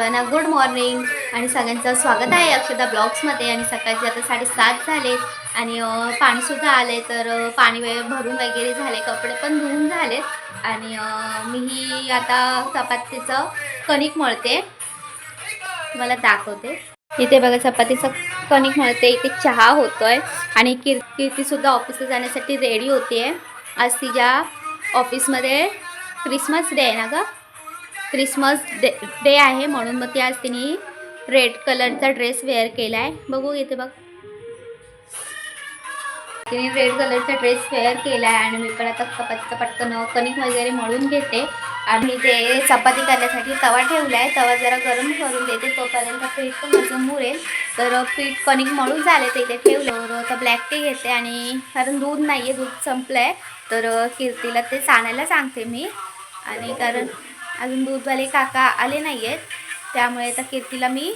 सर्वांना good morning आणि सगळ्यांचं स्वागत आहे अक्षदा ब्लॉग्समध्ये आणि सकाळचे आता साडेसात झाले आणि पाणीसुद्धा आले तर पाणी वगैरे भरून वगैरे झाले कपडे पण धुवून झालेत. आणि मीही आता चपातीचं कणिक मळते. मला दाखवते. इथे बघा चपातीचं कणिक मळते. इथे चहा होतोय आणि किर कीर्तीसुद्धा ऑफिसला जाण्यासाठी रेडी होते आज तिच्या ऑफिसमध्ये क्रिसमस डे आहे ना गं? क्रिसमस डे डे आहे म्हणून मग ती आज तिने रेड कलरचा ड्रेस वेअर केला आहे बघू येते बघ. तिने रेड कलरचा ड्रेस वेअर केला आहे आणि मी पण आता चपातीचं पटकन कणिक वगैरे मळून घेते. आणि ते चपाती करण्यासाठी तवा ठेवला आहे तवा जरा गरम करून देते. तोपर्यंत पीठ पण माझं मुरेल. तर पीठ कणिक मळून झाले ते इथे ठेवलं तर आता ब्लॅक टी घेते आणि कारण दूध नाही आहे दूध संपलं आहे तर कीर्तीला ते आणायला सांगते मी. आणि कारण अजून दूधवाले काका आले नाही आहेत त्यामुळे आता कीर्तीला मी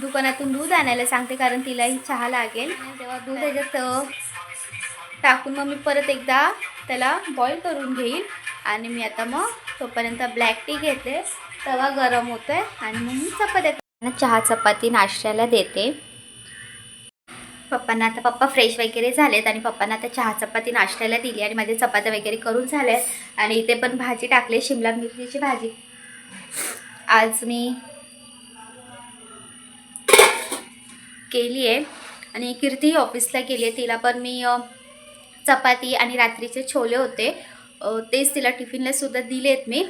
दुकानातून दूध आणायला सांगते कारण तिलाही चहा लागेल. तेव्हा दूध ह्याच्यात टाकून मग मी परत एकदा त्याला बॉईल करून घेईल. आणि मी आता मग तोपर्यंत ब्लॅक टी घेते. तवा गरम होतो आहे आणि मग मी चपात्या चहा चपाती नाश्त्याला देते. पप्पांना आता पप्पा फ्रेश वगैरे झालेत आणि पप्पांना आता चहा चपाती नाश्त्याला दिली आणि माझे चपात्या वगैरे करून झाल्या आणि इथे पण भाजी टाकली शिमला मिरचीची भाजी. आज मी केली आहे. आणि कीर्ती ऑफिसला गेली आहे. तिला पण मी चपाती आणि रात्रीचे छोले होते. तेच तिला टिफिनला सुद्धा दिलेत मी.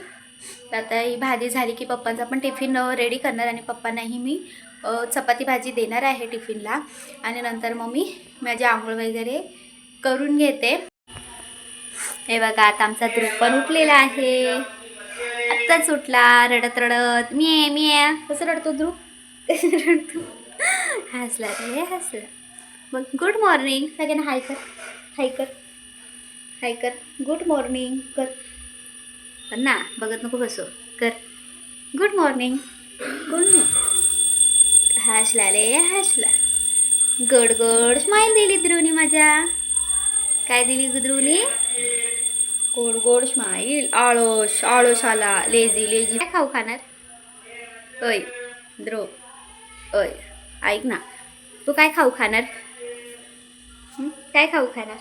तर आता ही भाजी झाली की पप्पांचा पण टिफिन रेडी करणार आणि पप्पांनाही मी चपाती भाजी देणार आहे टिफिनला. आणि नंतर मग मी माझी आंघोळ वगैरे करून घेते. हे बघा आता आमचा ध्रुव पण उठलेला आहे. आत्ताच उठला रडत रडत. मी मी कसं रडतो ध्रुव? रडतो? हसला रे हसला. मग गुड मॉर्निंग सगळ्यांना हाय कर हाय कर हाय कर. गुड मॉर्निंग कर. कर ना बघत नको बसो. कर. गुड मॉर्निंग गुड मॉर्निंग हसला रे हसला. गड गड स्माईल दिली ध्रुवनी माझ्या. काय दिली ध्रुवनी गोड गोड स्माईल आळोश आळोश आला. लेझी लेझी काय खाऊ खाणार? अय ध्रुव अय ऐक ना. तू काय खाऊ खाणार? काय खाऊ खाणार?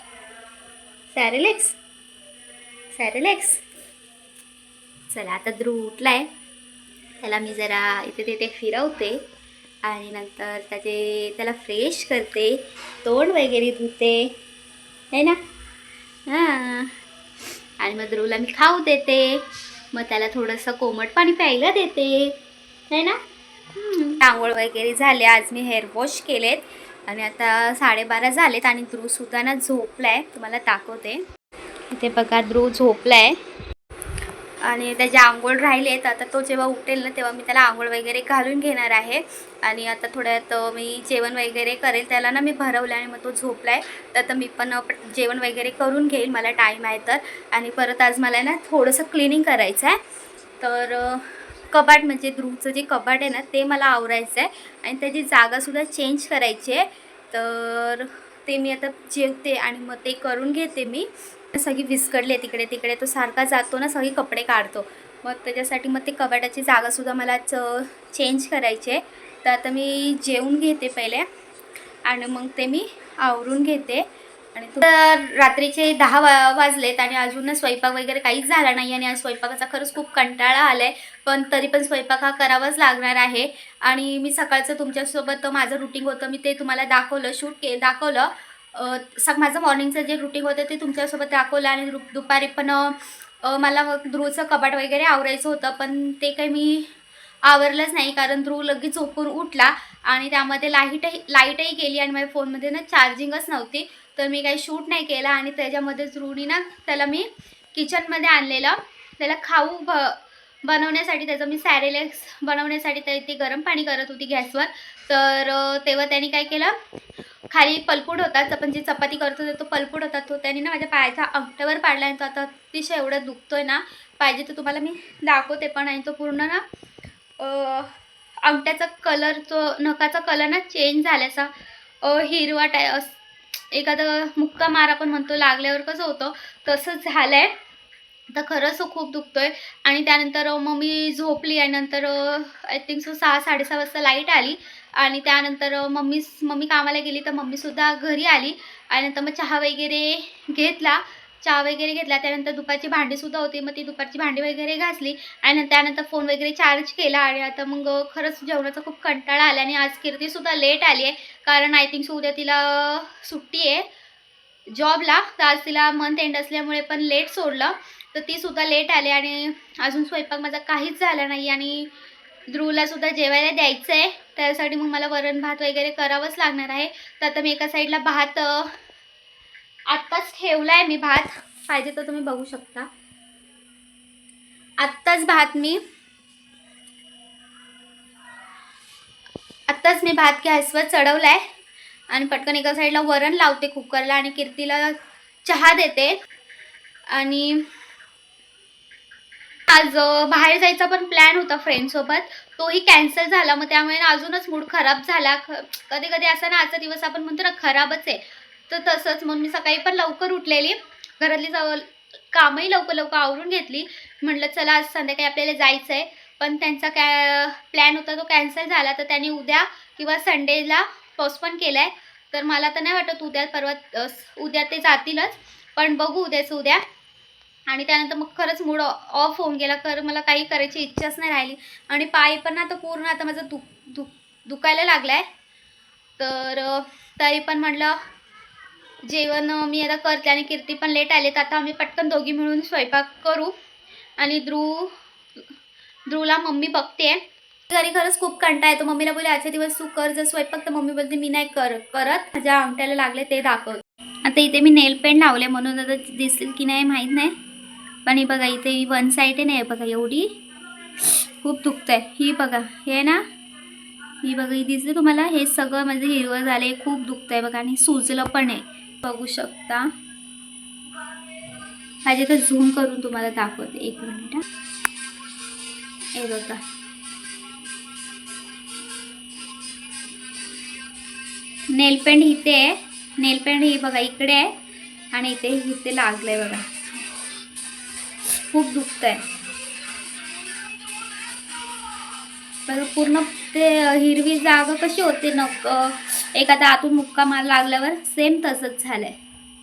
सॅरेलेक्स. सॅरेलेक्स. चला आता ध्रुव उठलाय. त्याला मी जरा इथे तिथे फिरवते. आणि नंतर त्याचे त्याला फ्रेश करते तोंड वगैरे धुते है ना? हां. आणि मग ध्रुवला मी खाऊ देते. मग त्याला थोडंसं कोमट पाणी प्यायला देते है ना? हम्म. आंघोळ वगैरे झाले आज मी हेअर वॉश केलेत. आणि आता साडेबारा झालेत आणि ध्रुवसुद्धा ना झोपलाय. तुम्हाला दाखवते. इथे बघा ध्रुव झोपलाय. आणि त्याची आंघोळ राहिले तर आता तो जेव्हा उठेल ना तेव्हा मी त्याला आंघोळ वगैरे घालून घेणार आहे. आणि आता थोड्यात मी जेवण वगैरे करेल त्याला ना मी भरवलं आणि मग तो झोपला आहे तर आता मी पण जेवण वगैरे करून घेईल मला टाईम आहे तर. आणि परत आज मला ना थोडंसं क्लिनिंग करायचं आहे. तर कबाट कपाट म्हणजे ध्रुवचं जे कपाट आहे ना ते मला आवरायचं आहे. आणि त्याची जागासुद्धा चेंज करायची आहे. तर ते मी आता जेवते आणि मग ते करून घेते मी. सगळी विस्कडले तिकडे तिकडे तो सारखा जातो ना सगळी कपडे काढतो. मग त्याच्यासाठी मग ते कपाटाची जागासुद्धा मला च चेंज करायची आहे. तर आता मी जेवून घेते पहिले आणि मग ते मी आवरून घेते. आणि तर रात्रीचे दहा वा वाजलेत आणि अजून स्वयंपाक वगैरे काहीच झाला नाही आणि आज स्वयंपाकाचा खरंच खूप कंटाळा आला आहे पण तरी पण स्वयंपाक हा करावाच लागणार आहे. आणि मी सकाळचं तुमच्यासोबत माझं रुटीन होतं मी ते तुम्हाला दाखवलं शूट के दाखवलं. सग माझं मॉर्निंगचं जे रुटीन होतं ते तुमच्यासोबत दाखवलं आणि दु- दुपारी पण मला मग ध्रुवचं कपाट वगैरे आवरायचं होतं पण ते काही मी आवरलंच नाही कारण ध्रुव लगेच झोपून उठला आणि त्यामध्ये लाईटही लाईटही गेली आणि माझ्या फोनमध्ये ना चार्जिंगच नव्हती. तर मी काही शूट नाही केला आणि त्याच्यामध्ये ध्रुवनी ना त्याला मी किचनमध्ये आणलेलं. त्याला खाऊ भ बनवण्यासाठी त्याचं मी सॅरेलेक्स बनवण्यासाठी ते इथे गरम पाणी करत होती गॅसवर. तर तेव्हा त्यांनी काय केलं? खाली पलपूड होता आपण जी चपाती करत होतो तो पलपूड होता तो त्याने ना माझ्या पायाच्या अंगठ्यावर पाडला आणि तो आता अतिशय एवढा दुखतोय ना पाहिजे तर तुम्हाला मी दाखवते पण आणि तो पूर्ण ना अंगठ्याचा कलर तो नखाचा कलर ना चेंज झाल्याचा हिरवा टाय अस- एखादं मुक्का मार आपण म्हणतो लागल्यावर कसं होतं तसंच झालं आहे तर खरंच खूप दुखतो आहे आणि त्यानंतर मग मम्मी झोपली आणि नंतर आय थिंक सो सहा साडेसहा वाजता लाइट आली. आणि त्यानंतर मम्मी मम्मी कामाला गेली तर मम्मीसुद्धा घरी आली. आणि नंतर मग चहा वगैरे घेतला. चहा वगैरे घेतला. त्यानंतर दुपारची भांडीसुद्धा होती. मग ती दुपारची भांडी वगैरे घासली. आणि त्यानंतर फोन वगैरे चार्ज केला. आणि आता मग खरंच जेवणाचा खूप कंटाळा आला. आणि आज कीर्तीसुद्धा लेट आली आहे. कारण आय थिंक सो उद्या तिला सुट्टी आहे. जॉबला तर आज तिला मंथ एंड असल्यामुळे पण लेट सोडलं. तर ती सुद्धा लेट आले आणि अजून स्वयंपाक माझा काहीच झाला नाही आणि ध्रुवला सुद्धा जेवायला द्यायचं आहे त्यासाठी मग मला वरण भात वगैरे करावंच लागणार आहे. तर आता मी एका साईडला भात आत्ताच ठेवला आहे मी भात. पाहिजे तर तुम्ही बघू शकता. आत्ताच भात मी आत्ताच मी भात गॅसवर चढवला आहे आणि पटकन एका साईडला वरण लावते कुकरला आणि कीर्तीला चहा देते. आणि आज बाहेर जायचा पण प्लॅन होता फ्रेंडसोबत तोही कॅन्सल झाला. मग त्यामुळे ना अजूनच मूड खराब झाला. ख कधी कधी असं ना आजचा दिवस आपण म्हणतो ना खराबच आहे. तर तसंच मग मी सकाळी पण लवकर उठलेली. घरातली जवळ कामही लवकर लवकर आवरून घेतली. म्हटलं चला आज संध्याकाळी आपल्याला जायचं आहे पण त्यांचा कॅ प्लॅन होता तो कॅन्सल झाला. तर त्यांनी उद्या किंवा संडेला पोस्टपोन केला आहे तर मला तर नाही वाटत उद्या परवा उद्या ते जातीलच. पण बघू उद्याच उद्या. आणि त्यानंतर मग खरंच मूड ऑफ होऊन गेला. खरं मला काही करायची इच्छाच नाही राहिली. आणि पाय पण आता पूर्ण आता माझं दुख दुख दुखायला लागला आहे तर तरी पण म्हटलं जेवण मी आता करते आणि कीर्ती पण लेट आले. तर आता आम्ही पटकन दोघी मिळून स्वयंपाक करू. आणि ध्रुव ध्रुवला मम्मी बघते. घरी खरंच खूप कंटा येतो. मम्मीला बोले आजच्या दिवस तू कर. जर स्वयंपाक तर मम्मी बोलते मी नाही कर करत. माझ्या अंगठ्याला लागले ते दाखव. आता इथे मी नेल पेंट लावले. म्हणून आता दिसेल की नाही माहीत नाही. पण ही बघा इथे ही वन साईड आहे नाही बघा एवढी. खूप दुखत आहे ही बघा हे ना ही बघा ही दिसते तुम्हाला? हे सगळं म्हणजे हिरवं झाले खूप दुखत आहे बघा आणि सुजलं पण आहे. बघू शकता. माझे तर झूम करून तुम्हाला दाखवते. एक मिनिट हे. बघा. नेलपेंट इथे आहे. नेलपेंट हे ही बघा इकडे आहे. आणि इथे इथे लागलं आहे बघा. खूप दुखत आहे तर पूर्ण ते हिरवी जागा कशी होते न एखादा आतून मुक्का मार लागल्यावर सेम तसंच झालंय.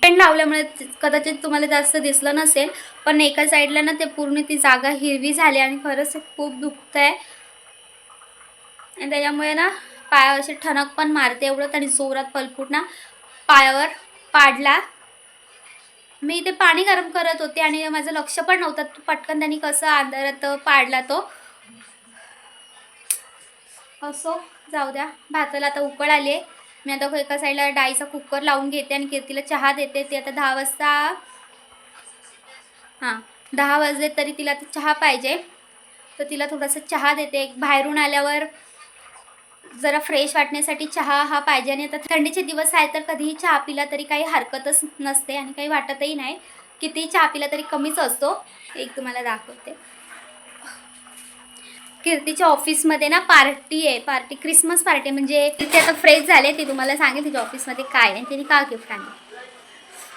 पेंट लावल्यामुळे कदाचित तुम्हाला जास्त दिसलं नसेल पण एका साईडला ना ते पूर्ण ती जागा हिरवी झाली आणि खरंच खूप दुखत आहे आणि त्याच्यामुळे ना पायावर असे ठणक पण मारते एवढं आणि जोरात पलपूट ना पायावर पाडला. मी इथे पाणी गरम करत होते आणि माझं लक्ष पण नव्हतं. तो पटकन त्यांनी कसं अंधारात पाडला तो. असो जाऊ द्या. भाताला आता उकळ आली आहे. मी आता एका साईडला डाळीचा कुकर लावून घेते आणि कीर्तीला चहा देते. ती आता दहा वाजता हां दहा वाजले तरी तिला आता चहा पाहिजे. तर तिला थोडासा चहा देते. बाहेरून आल्यावर जरा फ्रेश वाटण्यासाठी चहा हा पाहिजे आणि आता थंडीचे दिवस आहे तर कधीही चहा पिला तरी काही हरकतच नसते आणि काही वाटतही नाही. कितीही चहा पिला तरी कमीच असतो. एक तुम्हाला दाखवते. कीर्तीच्या ऑफिसमध्ये ना पार्टी आहे. पार्टी क्रिसमस पार्टी म्हणजे तिथे आता फ्रेश झाले ती तुम्हाला सांगेल तिच्या ऑफिसमध्ये काय आहे आणि तिने का गिफ्ट आणलं.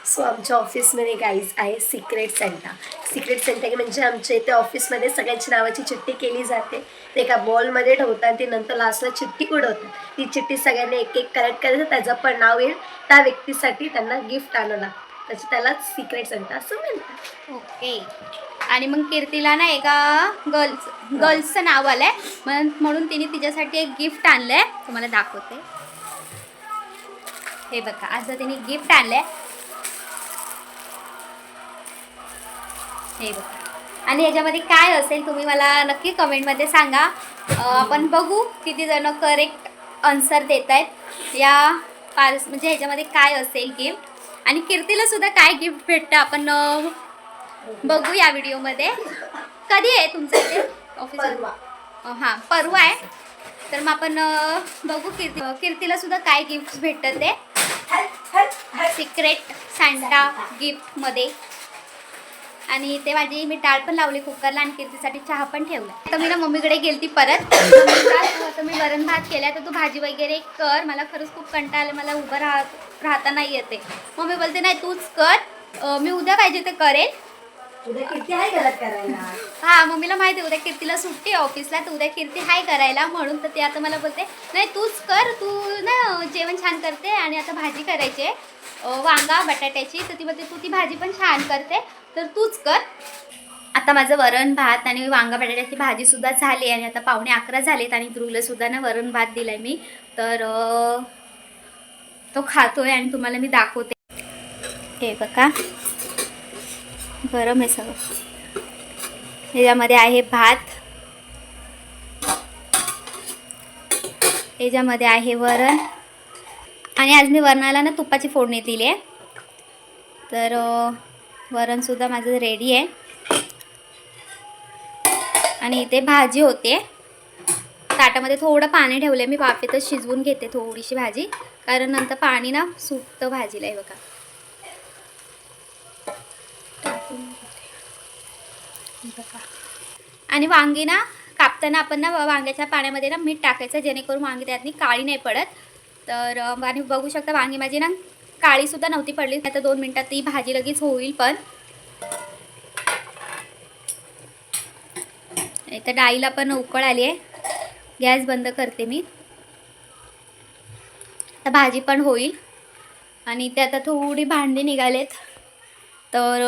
सो आमच्या ऑफिसमध्ये गाईज आहे सिक्रेट सेंटा सिक्रेट सेंटा म्हणजे आमच्या इथे ऑफिसमध्ये सगळ्यांची नावाची चिठ्ठी केली जाते. ते एका बॉलमध्ये ठेवतात आणि ते नंतर लास्टला चिठ्ठी उडवतात. ती चिठ्ठी सगळ्यांनी एक एक कलेक्ट करायचं त्याचं पण नाव येईल. त्या व्यक्तीसाठी त्यांना गिफ्ट आणलं लागतं त्याची त्याला सिक्रेट सेंटा असं म्हणतात. ओके. आणि मग कीर्तीला ना एका गर्ल्स गर्ल्सचं नाव आलं आहे म्हणून तिने तिच्यासाठी एक गिफ्ट आणलं आहे तुम्हाला दाखवते. हे बघा आज तिने गिफ्ट आणलं आहे हे बघा. आणि ह्याच्यामध्ये काय असेल तुम्ही मला नक्की कमेंटमध्ये सांगा. आपण बघू किती जण करेक्ट आन्सर देत आहेत. या पार्स म्हणजे ह्याच्यामध्ये काय असेल गिफ्ट आणि कीर्तीला सुद्धा काय गिफ्ट भेटतं आपण बघू या व्हिडिओमध्ये. कधी आहे तुमचं इथे ऑफिस हां परवा आहे. तर मग आपण बघू कीर्ती कीर्तीला सुद्धा काय गिफ्ट भेटतं ते. सिक्रेट सँटा गिफ्टमध्ये आणि ते माझी मी डाळ पण लावली कुकरला आणि कीर्तीसाठी चहा पण ठेवला. आता मी ना मम्मीकडे गेलती परत. मी वरण भात केला तर तू भाजी वगैरे कर. मला खरंच खूप कंटाळा आला मला उभं राहत राहता नाही येते. मम्मी बोलते नाही तूच कर. मी उद्या पाहिजे ते करेल. हा मम्मीला माहिती आहे उद्या कीर्तीला सुट्टी ऑफिसला तर उद्या कीर्ती हाय करायला म्हणून. तर ते आता मला बोलते नाही तूच कर. तू ना जेवण छान करते आणि आता भाजी करायची आहे. वांगा बटाट्याची. तर ती बोलते तू ती भाजी पण छान करते. तर तूच कर. आता माझं वरण भात आणि वांगा बटाट्याची भाजीसुद्धा झाली आणि आता पावणे अकरा झालेत आणि ध्रुवलासुद्धा ना वरण भात दिलाय मी. तर तो तो खातोय आणि तुम्हाला मी दाखवते. हे बघा. गरम आहे सगळं. ह्याच्यामध्ये आहे भात. ह्याच्यामध्ये आहे वरण. आणि आज मी वरणाला ना तुपाची फोडणी दिली आहे तर वरणसुद्धा माझं रेडी आहे. आणि इथे भाजी होते. ताटामध्ये थोडं पाणी ठेवलं मी वाफेतच शिजवून घेते थोडीशी भाजी. कारण नंतर पाणी ना सुटतं भाजीला हे बघा. आणि वांगी ना कापताना आपण ना वांग्याच्या पाण्यामध्ये ना मीठ टाकायचं जेणेकरून वांगी त्यातनी काळी नाही पडत. तर आणि बघू शकता वांगी माझी ना काळीसुद्धा नव्हती पडली नाही तर दोन मिनटात ती भाजी लगेच होईल पण. तर डाळीला पण उकळ आली आहे. गॅस बंद करते मी. तर भाजी पण होईल. आणि ते आता थोडी भांडी निघालेत. तर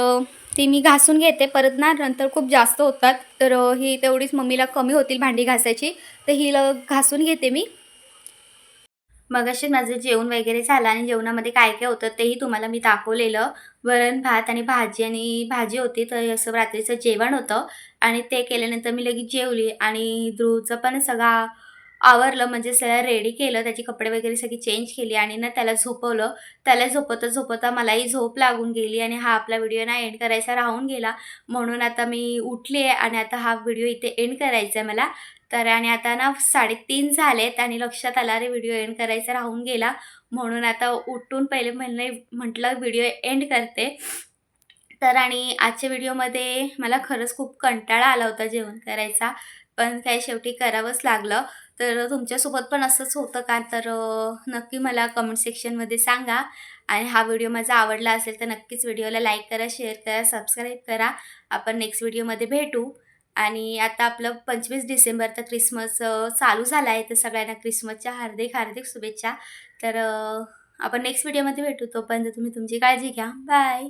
ती मी घासून घेते परत ना नंतर खूप जास्त होतात. तर ही तेवढीच मम्मीला कमी होतील भांडी घासायची. तर ही घासून घेते मी. मग असे माझं जेवण वगैरे झालं आणि जेवणामध्ये काय काय होतं तेही तुम्हाला मी दाखवलेलं. वरण भात आणि भाजी आणि भाजी होती तर असं रात्रीचं जेवण होतं आणि ते केल्यानंतर मी लगेच जेवली आणि ध्रुवचं पण सगळा आवरलं म्हणजे सगळं रेडी केलं त्याची कपडे वगैरे सगळी चेंज केली आणि ना त्याला झोपवलं. त्याला झोपवता झोपवता मलाही झोप लागून गेली आणि हा आपला व्हिडिओ ना एंड करायचा राहून गेला. म्हणून आता मी उठली आहे आणि आता हा व्हिडिओ इथे एंड करायचा आहे मला. तर आणि आता ना साडेतीन झालेत आणि लक्षात आला रे व्हिडिओ एंड करायचा राहून गेला. म्हणून आता उठून पहिले म्हणले म्हटलं व्हिडिओ एंड करते. तर आणि आजच्या व्हिडिओमध्ये मला खरंच खूप कंटाळा आला होता जेवण करायचा. पण काय शेवटी करावंच लागलं. तर तुमच्यासोबत पण असंच होतं का? तर नक्की मला कमेंट सेक्शनमध्ये सांगा. आणि हा व्हिडिओ माझा आवडला असेल तर नक्कीच व्हिडिओला लाईक करा शेअर करा सबस्क्राईब करा. आपण नेक्स्ट व्हिडिओमध्ये भेटू. आणि आता आपलं पंचवीस डिसेंबर तर क्रिसमस चालू झाला आहे. तर सगळ्यांना क्रिसमसच्या हार्दिक हार्दिक शुभेच्छा. तर आपण नेक्स्ट व्हिडिओमध्ये भेटू. तोपर्यंत तुम्ही तुमची काळजी घ्या. बाय